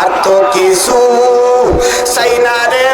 আর তো কিছু সাইনা রে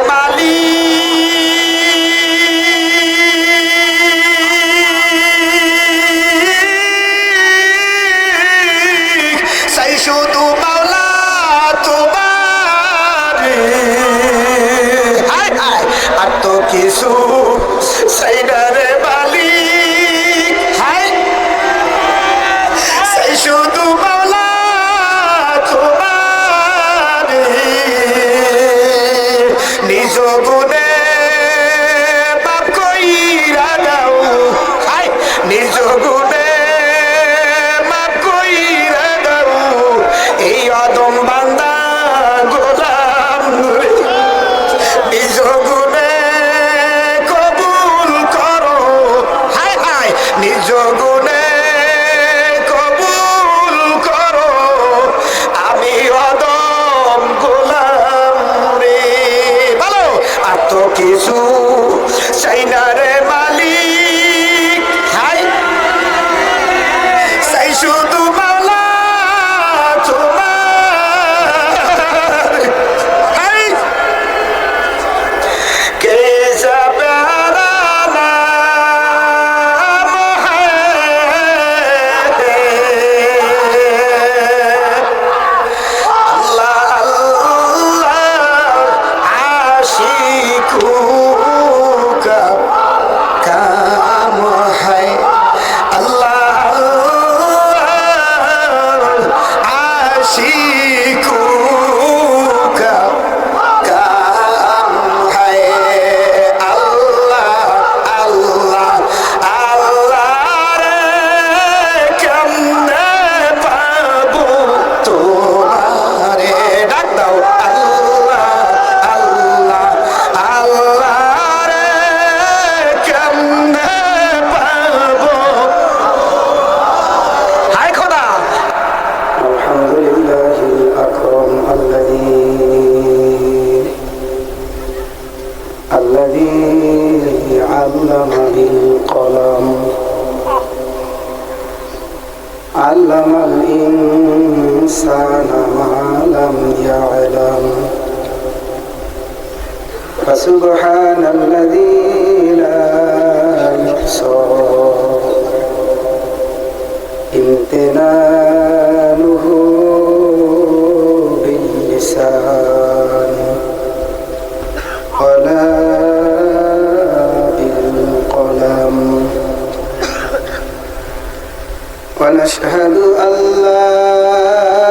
ونشهد أن لا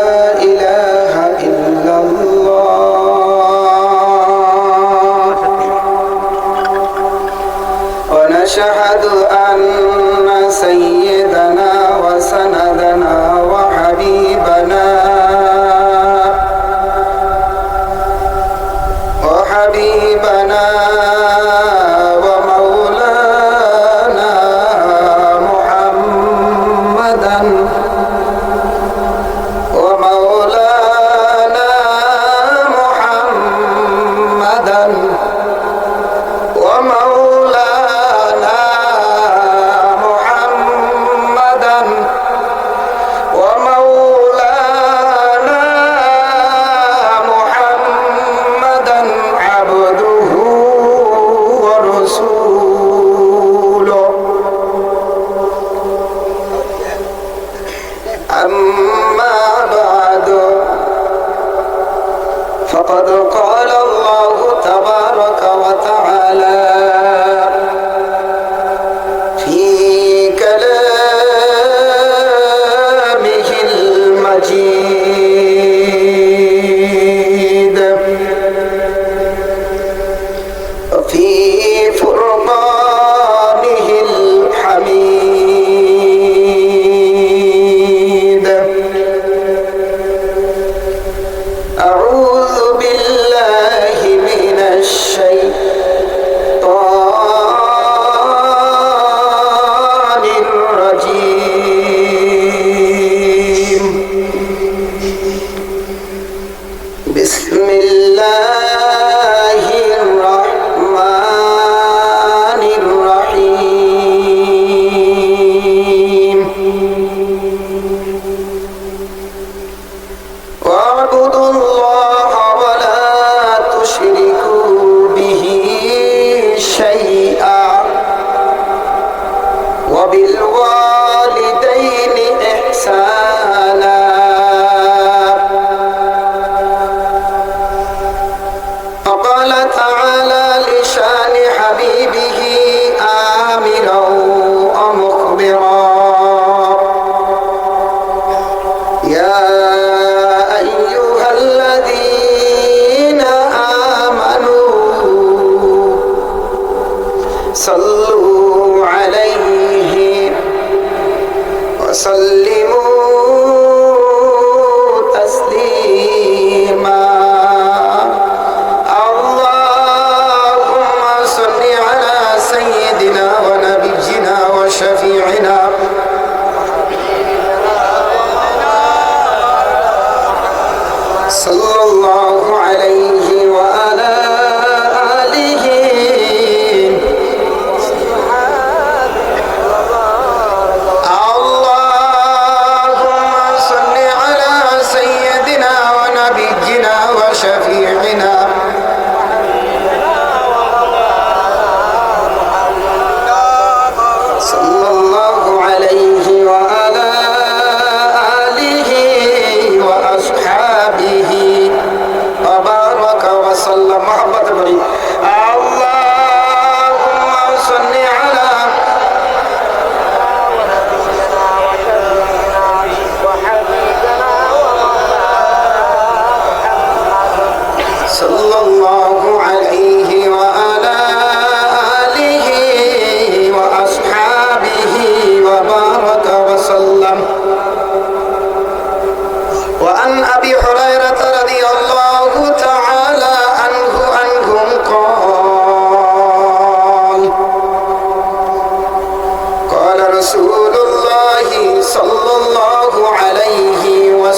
পথে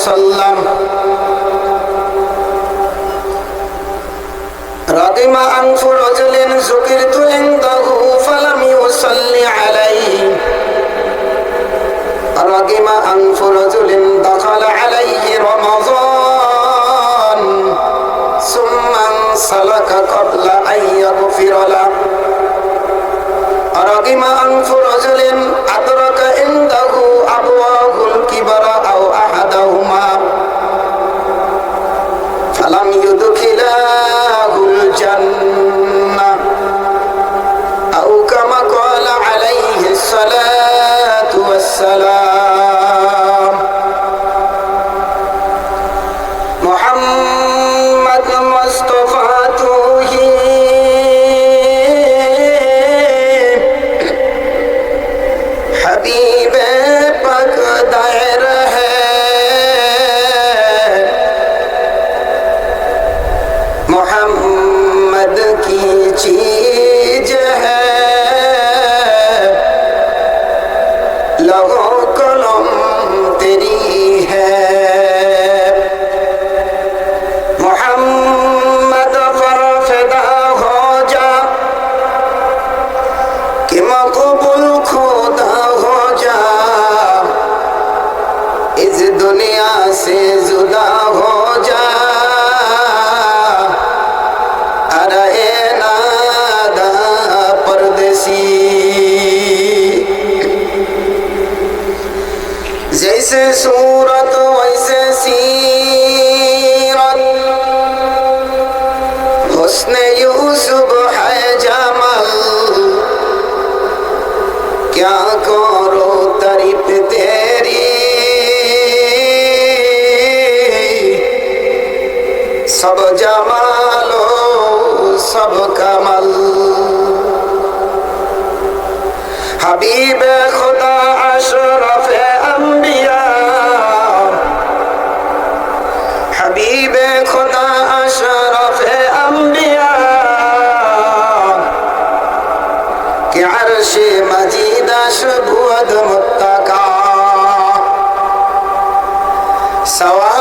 وسلم رغم أنف رجل ذكرت عنده فلم يصل عليه رغم أنف رجل دخل عليه رمضان ثم انسلك قبل أن يغفر له رغم أنف رجل أدرك عنده أبواب حبیب خدا أشرف انبیاء حبیب خدا أشرف انبیاء كي عرش مجید اشبود متقا سواء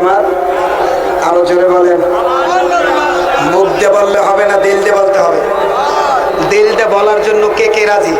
আমার আরও জোরে বলেন। মুখ দিয়ে বললে হবে না, দিল দিয়ে বলতে হবে। দিল দিয়ে বলার জন্য কে কে রাজি?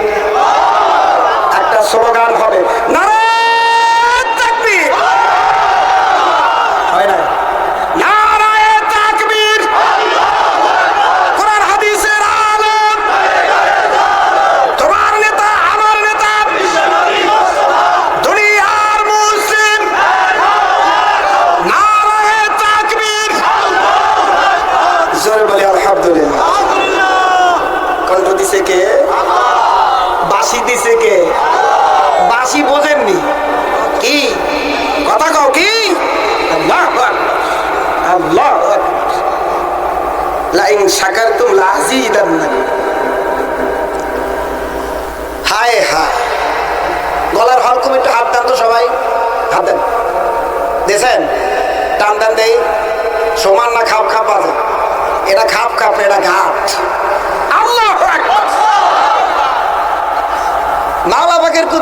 যেটা দেই সমান না খাপ খাপ আছে এটা খাপ খাপ এটা ঘাট। আল্লাহ না বাবাকে তো